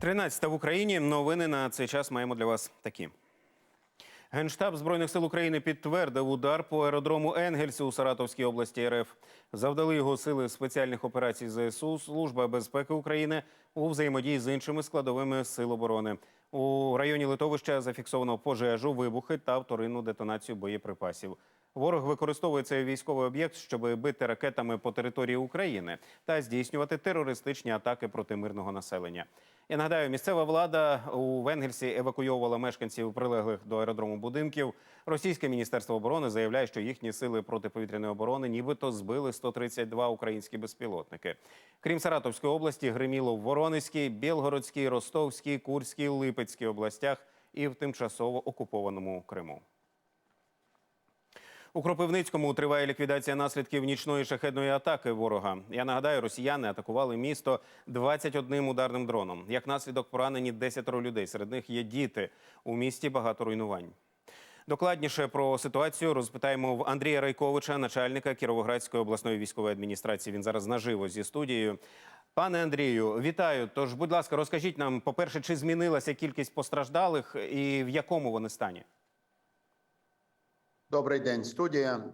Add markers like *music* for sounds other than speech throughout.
13 в Україні. Новини на цей час маємо для вас такі. Генштаб збройних сил України підтвердив удар по аеродрому Енгельсу у Саратовській області РФ. Завдали його сили спеціальних операцій ЗСУ, Служба безпеки України у взаємодії з іншими складовими сил оборони. У районі литовища зафіксовано пожежу, вибухи та вторинну детонацію боєприпасів. Ворог використовує цей військовий об'єкт, щоб бити ракетами по території України та здійснювати терористичні атаки проти мирного населення. Я нагадаю, місцева влада у Венгельсі евакуйовувала мешканців прилеглих до аеродрому будинків. Російське міністерство оборони заявляє, що їхні сили протиповітряної оборони нібито збили 132 українські безпілотники. Крім Саратовської області, гриміло в Воронезькій, Білгородській, Ростовській, Курській, Липецькій областях і в тимчасово окупованому Криму. У Кропивницькому триває ліквідація наслідків нічної шахедної атаки ворога. Я нагадаю, росіяни атакували місто 21 ударним дроном. Як наслідок поранені 10 людей. Серед них є діти. У місті багато руйнувань. Докладніше про ситуацію розпитаємо в Андрія Райковича, начальника Кіровоградської обласної військової адміністрації. Він зараз наживо зі студією. Пане Андрію, вітаю. Тож, будь ласка, розкажіть нам, по-перше, чи змінилася кількість постраждалих і в якому вони стані? Добрий день, студія.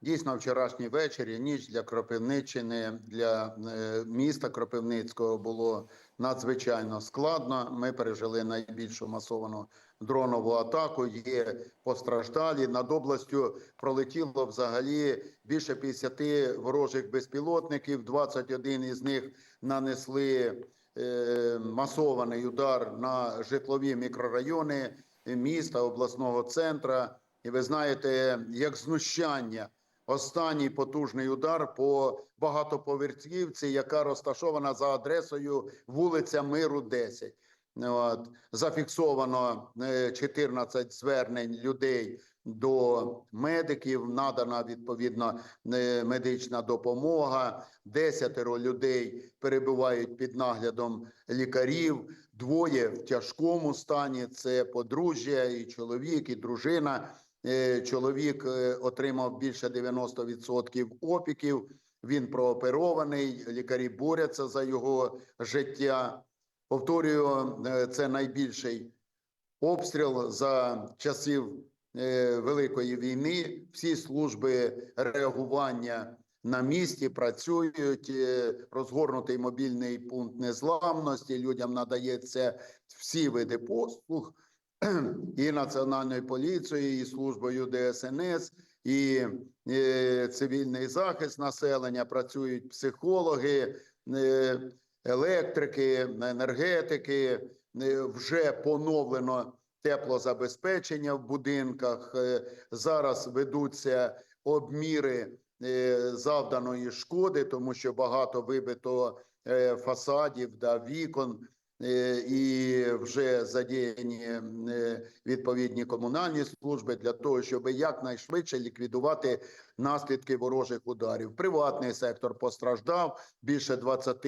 Дійсно, вчорашній вечір і ніч для Кропивниччини, для е, міста Кропивницького було надзвичайно складно. Ми пережили найбільшу масовану дронову атаку. Є постраждалі. Над областю пролетіло взагалі більше 50 ворожих безпілотників. 21 із них нанесли е, масований удар на житлові мікрорайони міста, обласного центра. І ви знаєте, як знущання, останній потужний удар по багатоповерхівці, яка розташована за адресою вулиця Миру, 10. От. Зафіксовано е, 14 звернень людей до медиків, надана відповідно е, медична допомога. Десятеро людей перебувають під наглядом лікарів. Двоє в тяжкому стані. Це подружжя, і чоловік, і дружина. Е, Чоловік е, отримав більше 90% опіків. Він прооперований. Лікарі борються за його життя. Повторюю, е, це найбільший обстріл за часів Великої війни. Всі служби реагування на місці працюють. Розгорнутий мобільний пункт незламності. Людям надається всі види послуг *clears throat* і Національною поліцією, і службою ДСНС, і е, цивільний захист населення. Працюють психологи, е, електрики, енергетики. Е, Вже поновлено теплозабезпечення в будинках. Зараз ведуться обміри завданої шкоди, тому що багато вибито фасадів да вікон. Е, І вже задіяні е, відповідні комунальні служби для того, щоб якнайшвидше ліквідувати наслідки ворожих ударів. Приватний сектор постраждав. Більше 20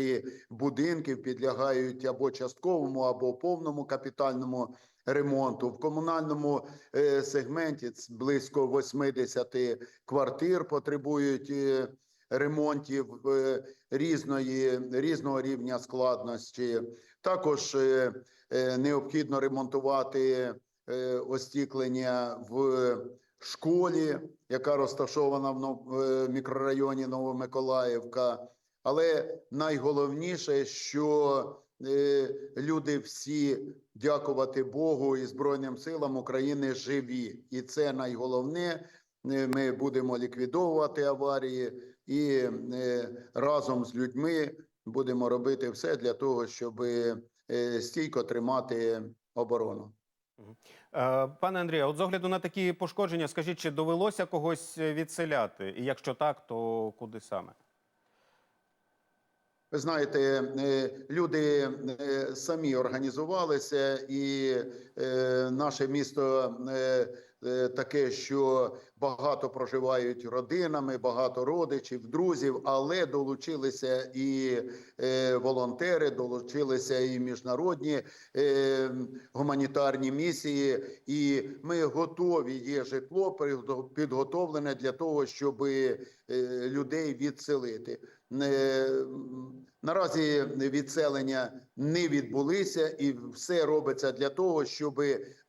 будинків підлягають або частковому, або повному капітальному ремонту. В комунальному е, сегменті близько 80 квартир потребують. Ремонтів різної різного рівня складності, також е, е, необхідно ремонтувати е, остіклення в школі, яка розташована в мікрорайоні Новомиколаївка. Але найголовніше, що люди всі, дякувати Богу і Збройним силам України живі, і це найголовне. Ми будемо ліквідовувати аварії і разом з людьми будемо робити все для того, щоб е, стійко тримати оборону. Е, Пане Андрію, от з огляду на такі пошкодження, скажіть, чи довелося когось відселяти? І якщо так, то куди саме? Ви знаєте, е, люди е, самі організувалися, і е, наше місто е, е, таке, що багато проживають родинами, багато родичів, друзів, але долучилися і е, волонтери, долучилися і міжнародні е, гуманітарні місії, і ми готові. Є житло підготовлене для того, щоб людей відселити. Наразі відселення не відбулися, і все робиться для того, щоб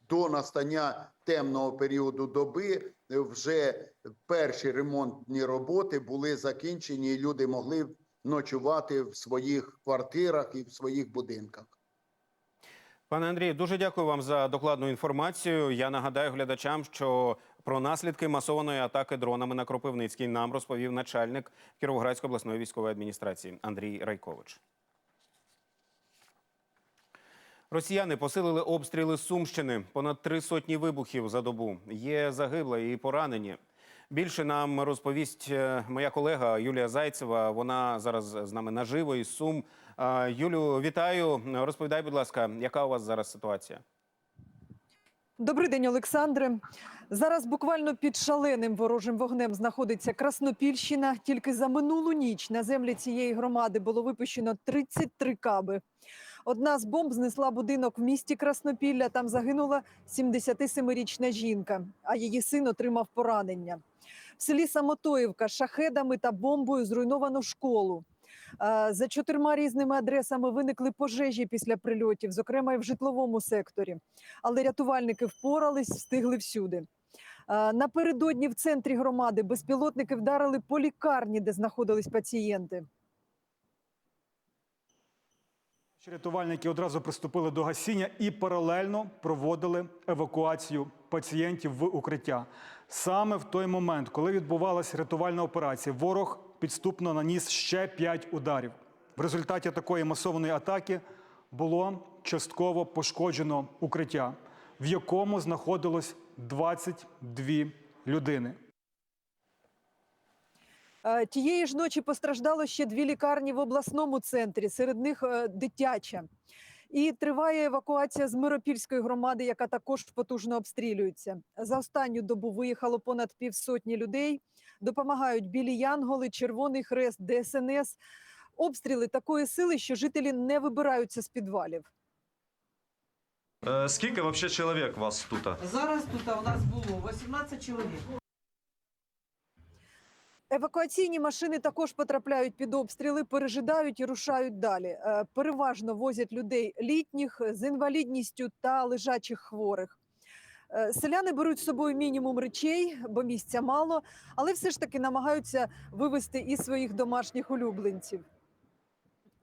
до настання темного періоду доби вже перші ремонтні роботи були закінчені, і люди могли ночувати в своїх квартирах і в своїх будинках. Пане Андрію, дуже дякую вам за докладну інформацію. Я нагадаю глядачам, що про наслідки масованої атаки дронами на Кропивницький нам розповів начальник Кіровоградської обласної військової адміністрації Андрій Райкович. Росіяни посилили обстріли Сумщини. Понад три сотні вибухів за добу. Є загиблі і поранені. Більше нам розповість е, моя колега Юлія Зайцева. Вона зараз з нами наживо із Сум. Е, Юлю, вітаю. Розповідай, будь ласка, яка у вас зараз ситуація? Добрий день, Олександре. Зараз буквально під шаленим ворожим вогнем знаходиться Краснопільщина. Тільки за минулу ніч на землі цієї громади було випущено 33 каби. Одна з бомб знесла будинок в місті Краснопілля. Там загинула 77-річна жінка, а її син отримав поранення. В селі Самотоївка шахедами та бомбою зруйновано школу. Е, За чотирма різними адресами виникли пожежі після прильотів, зокрема і в житловому секторі. Але рятувальники впорались, встигли всюди. Е, Напередодні в центрі громади безпілотники вдарили по лікарні, де знаходились пацієнти. Рятувальники одразу приступили до гасіння і паралельно проводили евакуацію пацієнтів в укриття. Саме в той момент, коли відбувалася рятувальна операція, ворог підступно наніс ще п'ять ударів. В результаті такої масованої атаки було частково пошкоджено укриття, в якому знаходилось 22 людини. Е, Тієї ж ночі постраждало ще дві лікарні в обласному центрі, серед них е, дитяча. І триває евакуація з Миропільської громади, яка також потужно обстрілюється. За останню добу виїхало понад півсотні людей. Допомагають білі Янголи, Червоний Хрест, ДСНС. Обстріли такої сили, що жителі не вибираються з підвалів. Е, Скільки вообще чоловік вас тут? Зараз тут у нас було 18 чоловік. Евакуаційні машини також потрапляють під обстріли, пережидають і рушають далі. Е, Переважно возять людей літніх з інвалідністю та лежачих хворих. Е, Селяни беруть з собою мінімум речей, бо місця мало, але все ж таки намагаються вивезти і своїх домашніх улюбленців.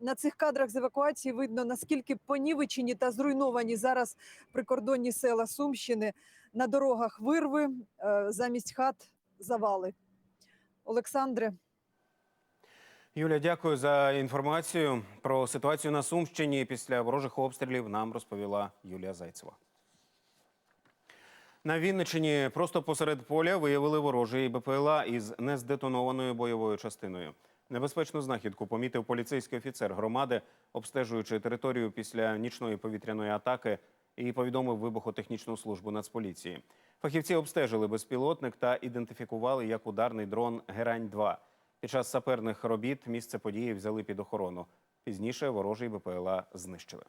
На цих кадрах з евакуації видно, наскільки понівечені та зруйновані зараз прикордонні села Сумщини. На дорогах вирви, е, замість хат завали. Олександре, Юля, дякую за інформацію про ситуацію на Сумщині після ворожих обстрілів. Нам розповіла Юлія Зайцева. На Вінниччині просто посеред поля виявили ворожий БПЛА із нездетонованою бойовою частиною. Небезпечну знахідку помітив поліцейський офіцер громади, обстежуючи територію після нічної повітряної атаки, і повідомив вибухотехнічну службу Нацполіції. Фахівці обстежили безпілотник та ідентифікували як ударний дрон Герань-2. Під час саперних робіт місце події взяли під охорону. Пізніше ворожий БПЛА знищили.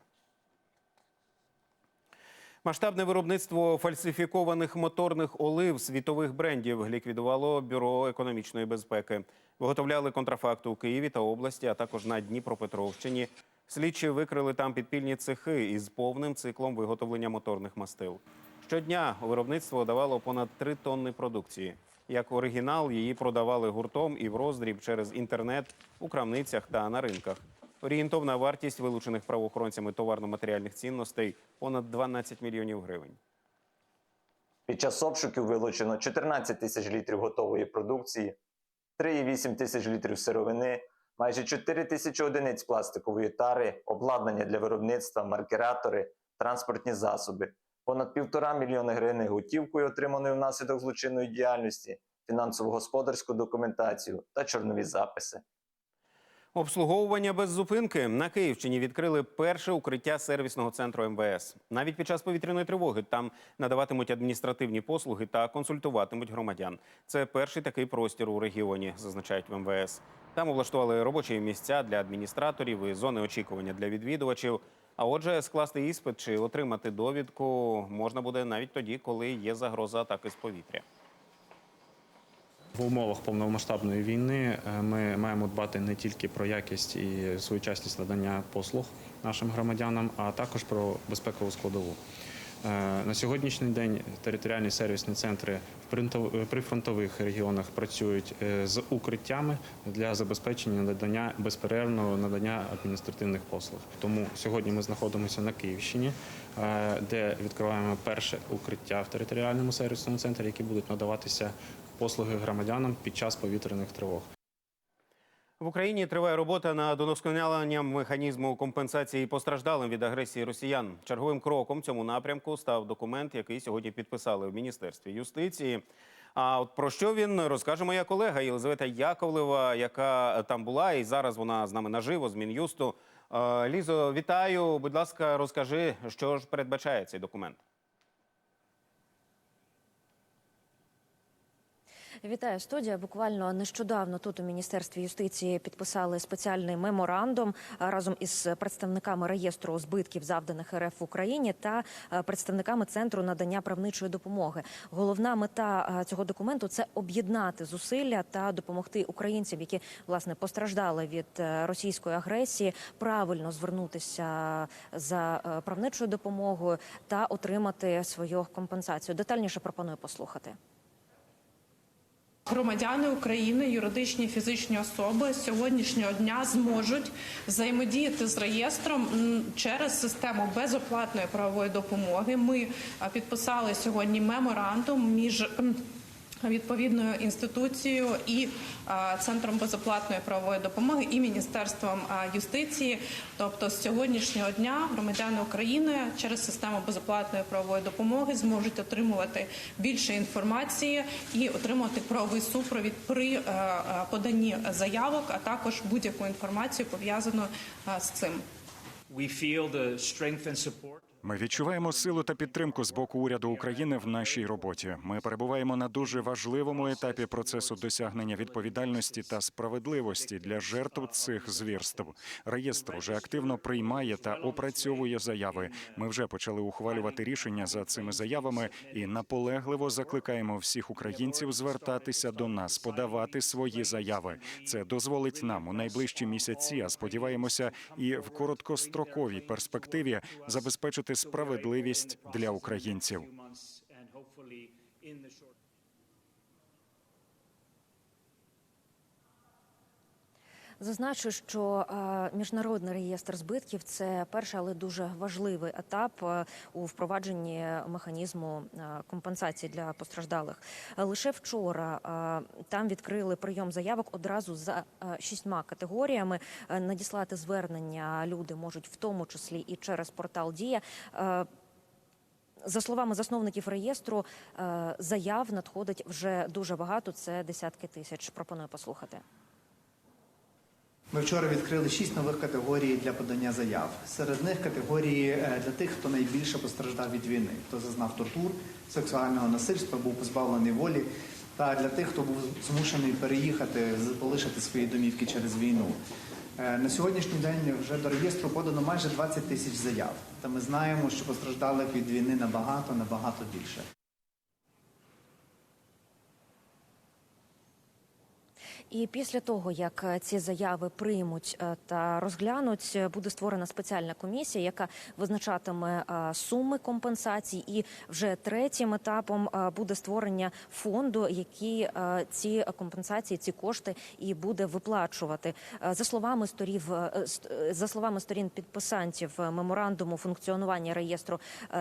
Масштабне виробництво фальсифікованих моторних олив світових брендів ліквідувало бюро економічної безпеки. Виготовляли контрафакти у Києві та області, а також на Дніпропетровщині. Слідчі викрили там підпільні цехи із повним циклом виготовлення моторних мастил. Щодня виробництво давало понад 3 тонни продукції. Як оригінал, її продавали гуртом і в роздріб через інтернет у крамницях та на ринках. Орієнтовна вартість вилучених правоохоронцями товарно-матеріальних цінностей понад 12 мільйонів гривень. Під час обшуків вилучено 14 тисяч літрів готової продукції, 3,8 тисяч літрів сировини, майже 4 тисячі одиниць пластикової тари, обладнання для виробництва, маркератори, транспортні засоби, понад півтора мільйони гривень готівкою, отриманою внаслідок злочинної діяльності, фінансово-господарську документацію та чорнові записи. Обслуговування без зупинки на Київщині відкрили перше укриття сервісного центру МВС. Навіть під час повітряної тривоги там надаватимуть адміністративні послуги та консультуватимуть громадян. Це перший такий простір у регіоні, зазначають в МВС. Там облаштували робочі місця для адміністраторів і зони очікування для відвідувачів. А отже, скласти іспит чи отримати довідку можна буде навіть тоді, коли є загроза атаки з повітря. В умовах повномасштабної війни е, ми маємо дбати не тільки про якість і своєчасність надання послуг нашим громадянам, а також про безпекову складову. Е, На сьогоднішній день територіальні сервісні центри в е, прифронтових регіонах працюють е, з укриттями для забезпечення надання безперервного надання адміністративних послуг. Тому сьогодні ми знаходимося на Київщині, де відкриваємо перше укриття в територіальному сервісному центрі, які будуть надаватися послуги громадянам під час повітряних тривог. В Україні триває робота над удосконаленням механізму компенсації постраждалим від агресії росіян. Черговим кроком цьому напрямку став документ, який сьогодні підписали в міністерстві юстиції. А от про що він розкаже моя колега Єлизавета Яковлева, яка там була, і зараз вона з нами наживо з мін'юсту. Е, Лізо, вітаю. Будь ласка, розкажи, що ж передбачає цей документ. Вітаю студія. Буквально нещодавно тут у міністерстві юстиції підписали спеціальний меморандум разом із представниками реєстру збитків, завданих РФ в Україні, та представниками центру надання правничої допомоги. Головна мета цього документу це об'єднати зусилля та допомогти українцям, які власне постраждали від е, російської агресії, правильно звернутися за е, правничою допомогою та отримати свою компенсацію. Детальніше пропоную послухати. Громадяни України, юридичні фізичні особи з сьогоднішнього дня зможуть взаємодіяти з реєстром через систему безоплатної правової допомоги. Ми підписали сьогодні меморандум між відповідною інституцією і центром безоплатної правової допомоги і міністерством юстиції. Тобто, з сьогоднішнього дня громадяни України через систему безоплатної правової допомоги зможуть отримувати більше інформації і отримувати правовий супровід при поданні заявок, а також будь-яку інформацію пов'язану з цим. We feel the strength and support. Ми відчуваємо силу та підтримку з боку уряду України в нашій роботі. Ми перебуваємо на дуже важливому етапі процесу досягнення відповідальності та справедливості для жертв цих звірств. Реєстр уже активно приймає та опрацьовує заяви. Ми вже почали ухвалювати рішення за цими заявами і наполегливо закликаємо всіх українців звертатися до нас, подавати свої заяви. Це дозволить нам у найближчі місяці, а сподіваємося, і в короткостроковій перспективі забезпечити справедливість для українців. And hopefully in the short Зазначу, що е, міжнародний реєстр збитків це перший, але дуже важливий етап е, у впровадженні механізму е, компенсації для постраждалих. Лише вчора там відкрили прийом заявок одразу за шістьма категоріями. Надіслати звернення люди можуть в тому числі і через портал Дія. За словами засновників реєстру, заяв надходить вже дуже багато. Це десятки тисяч. Пропоную послухати. Ми вчора відкрили шість нових категорій для подання заяв. Серед них категорії е, для тих, хто найбільше постраждав від війни, хто зазнав тортур, сексуального насильства, був позбавлений волі, та для тих, хто був змушений переїхати, з- полишити свої домівки через війну. Е, На сьогоднішній день вже до реєстру подано майже 20 тисяч заяв. Та ми знаємо, що постраждалих від війни набагато, набагато більше. І після того, як е, ці заяви приймуть е, та розглянуть, е, буде створена спеціальна комісія, яка визначатиме суми компенсацій. І вже третім етапом буде створення фонду, який ці компенсації, ці кошти і буде виплачувати. За словами сторів, ст- за словами сторін підписантів меморандуму функціонування реєстру,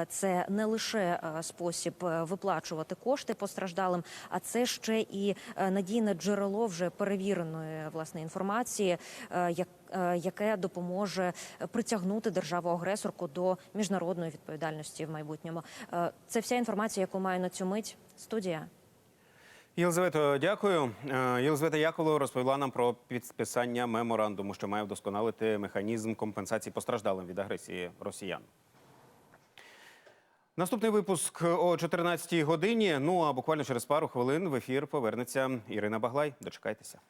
це не лише спосіб виплачувати кошти постраждалим, а це ще і надійне джерело вже перевіреної власне інформації, е, як е, яке допоможе притягнути державу-агресорку до міжнародної відповідальності в майбутньому. Е, Це вся інформація, яку маю на цю мить. Студія. Єлизавето, дякую. Єлизавета Яковлева розповіла нам про підписання меморандуму, що має вдосконалити механізм компенсації постраждалим від агресії росіян. Наступний випуск о 14-й годині. Ну а буквально через пару хвилин в ефір повернеться Ірина Баглай. Дочекайтеся.